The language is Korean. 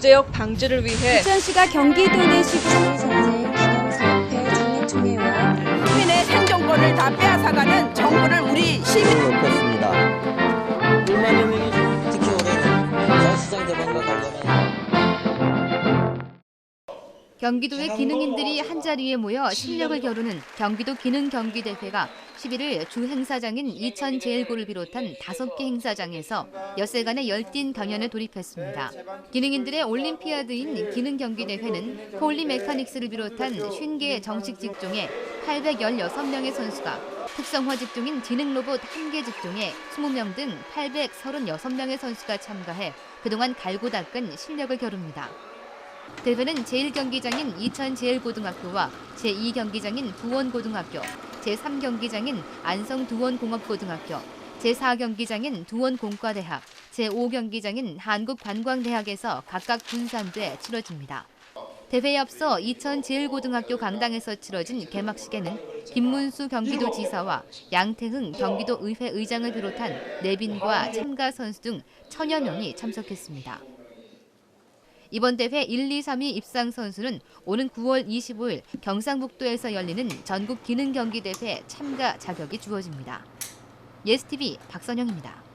구제역 방지를 위해 부천시가 경기도 내시 전쟁 기념사업회 장례총회와 시민의 생존권을 다 빼앗아가는 정부를 우리 시민 을 높였습니다. 1만여 명이 특히 올해는 부산시장 대방과 관련한 경기도의 기능인들이 한자리에 모여 실력을 겨루는 경기도 기능 경기 대회가 11일 주 행사장인 이천 제일고를 비롯한 다섯 개 행사장에서 엿새간의 열띤 경연에 돌입했습니다. 기능인들의 올림피아드인 기능 경기 대회는 폴리 메카닉스를 비롯한 50개 정식 직종에 816명의 선수가 특성화 직종인 지능 로봇 1개 직종에 20명 등 836명의 선수가 참가해 그동안 갈고 닦은 실력을 겨룹니다. 대회는 제1경기장인 이천 제일고등학교와 제2경기장인 두원고등학교, 제3경기장인 안성 두원공업고등학교, 제4경기장인 두원공과대학, 제5경기장인 한국관광대학에서 각각 분산돼 치러집니다. 대회에 앞서 이천 제일고등학교 강당에서 치러진 개막식에는 김문수 경기도 지사와 양태흥 경기도 의회 의장을 비롯한 내빈과 참가 선수 등 천여 명이 참석했습니다. 이번 대회 1, 2, 3위 입상 선수는 오는 9월 25일 경상북도에서 열리는 전국 기능 경기 대회 참가 자격이 주어집니다. 예스TV 박선영입니다.